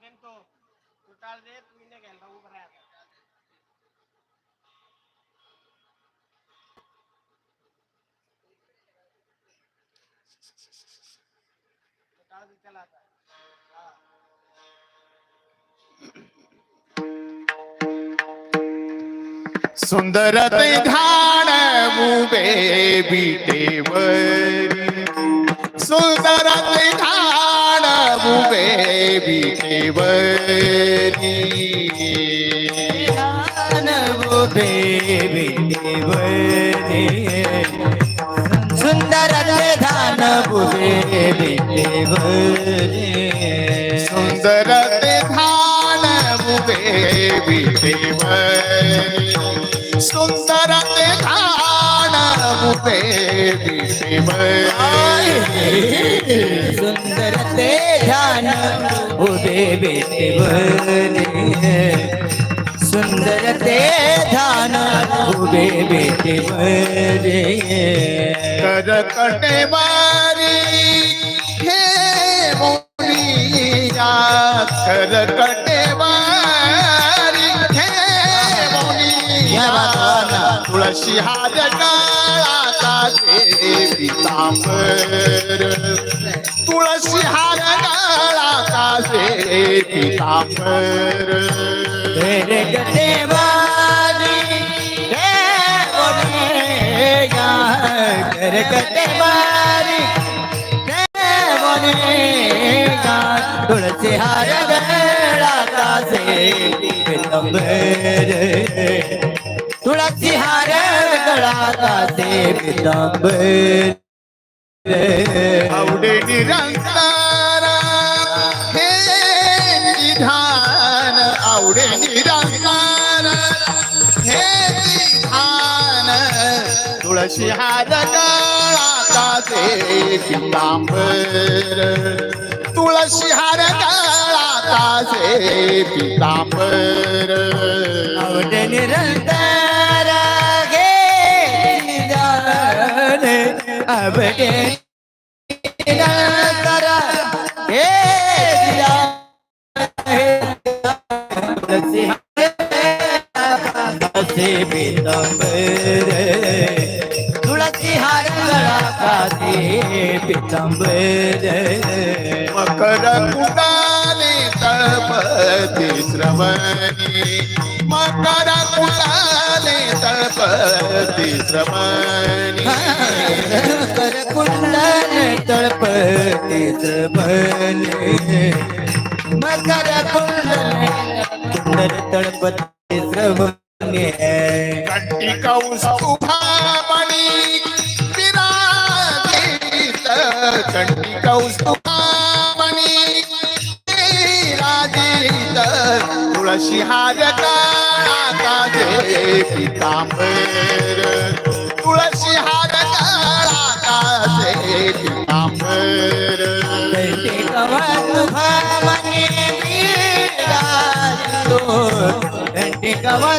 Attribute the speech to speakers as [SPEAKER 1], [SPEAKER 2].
[SPEAKER 1] Bento तू टाळ दे तू नाही घ्यायला उभं राहा तू दे त्याला आता हा.
[SPEAKER 2] सुंदर ते घाण उभे बिटेवरी सुंदर ते घाण उभे बिटेवरी
[SPEAKER 3] सुंदर धान बुबे बेटेवरे
[SPEAKER 2] सुंदर ते घाण उभे बिटेवरी सुंदर ते दिसे
[SPEAKER 3] सुंदर ते ध्यान उदे बेटेवरे सुंदर ते ध्यान उदे उभे कर
[SPEAKER 2] कटे वारी हे मोनिया करकटे वारी हे मोनिया। तुळशी हा काळाचा देवी तांबर तुळशी हार गळा देवी पितांबर
[SPEAKER 3] तेरे हार गळा का पितांबर. तुलसी हार से पितंबर
[SPEAKER 2] आवडे निरंतर हे निधान आवडे निरंतर हे निधान तुळशी हार गळाचा ते पितांबर. तुळशी हार गळाचा ते पितांबर.
[SPEAKER 3] आवडे निरंतर आवडे निरंतर हे तुळसी पितंबर तुळसी हार गळा कासे पितंबर
[SPEAKER 2] मकर कुटाने तळपती श्रवणी तळपती श्रवणी
[SPEAKER 3] मकर कुंडन कुंडन तळपते
[SPEAKER 2] कंटी कौस विराजित कंटी कौस विराजित तुळशी हार काळाचा पितांबर तुळशी हार काळाचा पितांबर.
[SPEAKER 3] कवन